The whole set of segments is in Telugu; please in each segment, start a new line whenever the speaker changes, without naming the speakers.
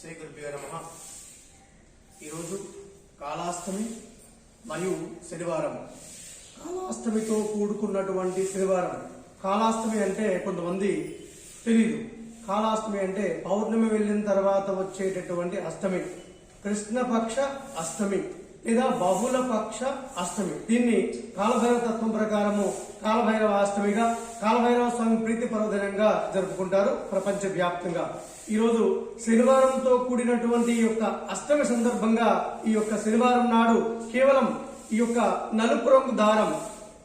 శ్రీ గురుభ్యో నమ. ఈరోజు కాళాష్టమి మరియు శనివారం. కాళాష్టమితో కూడుకున్నటువంటి శనివారం. కాళాష్టమి అంటే కొంతమంది తెలియదు కాళాష్టమి అంటే పౌర్ణమి వెళ్ళిన తర్వాత వచ్చేటటువంటి అష్టమి. కృష్ణపక్ష అష్టమి. లేదా బహుళ పక్ష అష్టమి. దీన్ని కాలభైరవ తత్వం ప్రకారము కాలభైరవ అష్టమిగా కాలభైరవ స్వామి ప్రీతి పర్వదినంగా జరుపుకుంటారు ప్రపంచ వ్యాప్తంగా ఈరోజు శనివారంతో కూడినటువంటి ఈ యొక్క అష్టమి సందర్భంగా ఈ యొక్క శనివారం నాడు కేవలం ఈ యొక్క నలుపు రంగు దారం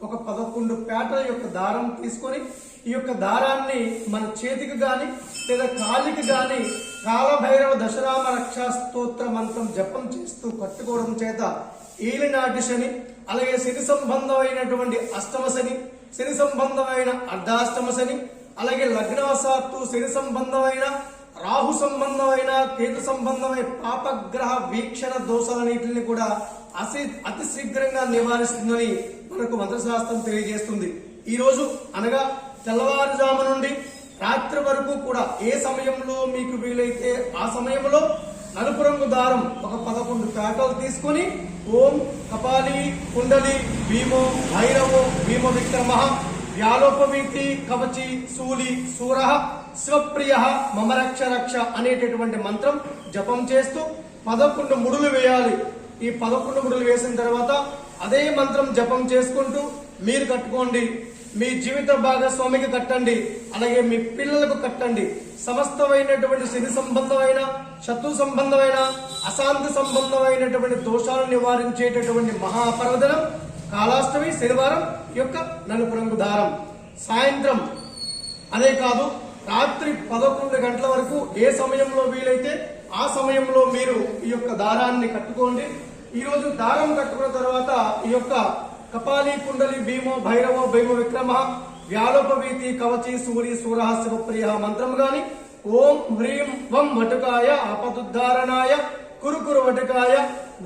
ఒక పదకొండు పేటల యొక్క దారం తీసుకొని ఈ యొక్క దారాన్ని మన చేతికి కానీ లేదా కాలికి కానీ కాలభైరవ దశరామ రక్షా స్తోత్ర మంత్రం జపం చేస్తూ కట్టుకోవడం చేత ఏలినాటి శని అలాగే శని సంబంధమైనటువంటి అష్టమ శని శని సంబంధమైన అర్ధాష్టమ శని అలాగే లగ్నవశాత్తు శని సంబంధమైన రాహు సంబంధమైన కేతు సంబంధమైన పాపగ్రహ వీక్షణ దోషాలన్నింటిని కూడా అతి అతి శీఘ్రంగా నివారిస్తుందని మనకు మంత్రశాస్త్రం తెలియజేస్తుంది. ఈ రోజు అనగా తెల్లవారుజాము నుండి రాత్రి వరకు కూడా ఏ సమయంలో మీకు వీలైతే ఆ సమయంలో నలుపు రంగు దారం ఒక పదకొండు కాకలు తీసుకొని ఓం కపాలి కుండలి భీమో భైరవో భీమ విక్రమ వ్యాలోపవీతి కవచి శూలి సూర శివప్రియ మమరక్ష రక్ష అనేటటువంటి మంత్రం జపం చేస్తూ పదకొండు ముడులు వేయాలి. ఈ పదకొండు ముడులు వేసిన తర్వాత అదే మంత్రం జపం చేసుకుంటూ మీరు కట్టుకోండి మీ జీవిత భాగస్వామికి కట్టండి అలాగే మీ పిల్లలకు కట్టండి. సమస్తమైనటువంటి శని సంబంధమైన శత్రు సంబంధమైన అశాంతి సంబంధమైనటువంటి దోషాలను నివారించేటటువంటి మహాపర్వదనం కాళాష్టమి శనివారం ఈ యొక్క నలుపు రంగు దారం. సాయంత్రం. అనే కాదు రాత్రి పదకొండు గంటల వరకు ఏ సమయంలో వీలైతే ఆ సమయంలో మీరు ఈ యొక్క దారాన్ని కట్టుకోండి. ఈరోజు దారం కట్టుకున్న తర్వాత ఈ యొక్క కపాలి కుండలి భీమో భైరవ భీమ విక్రమ వ్యాలోపవీతి కవచి సూరి సూర శివప్రియ మంత్రం గాని ఓం హ్రీం వం వటుకాయ ఆపదుద్ధారణాయ కురుకురు వటుకాయ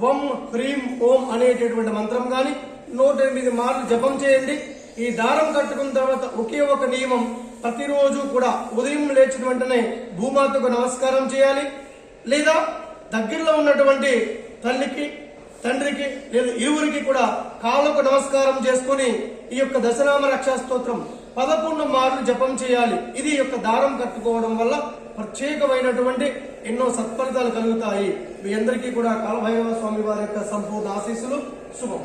వం హ్రీం ఓం అనేటటువంటి మంత్రం గాని నూట ఎనిమిది మార్లు జపం చేయండి. ఈ దారం కట్టుకున్న తర్వాత ఒకే ఒక నియమం ప్రతిరోజు కూడా ఉదయం లేచిన వెంటనే భూమాతకు నమస్కారం చేయాలి. లేదా దగ్గరలో ఉన్నటువంటి తల్లికి తండ్రికి లేదా ఇరువురికి కూడా కాళ్ళకు నమస్కారం చేసుకుని ఈ యొక్క దశనామ రక్షా స్తోత్రం పదకొండు మార్లు జపం చేయాలి. ఇది యొక్క దారం కట్టుకోవడం వల్ల ప్రత్యేకమైనటువంటి ఎన్నో సత్ఫలితాలు కలుగుతాయి. మీ అందరికీ కూడా కాలభైరవ స్వామి వారి యొక్క సంపూర్ణ ఆశీస్సులు. శుభం.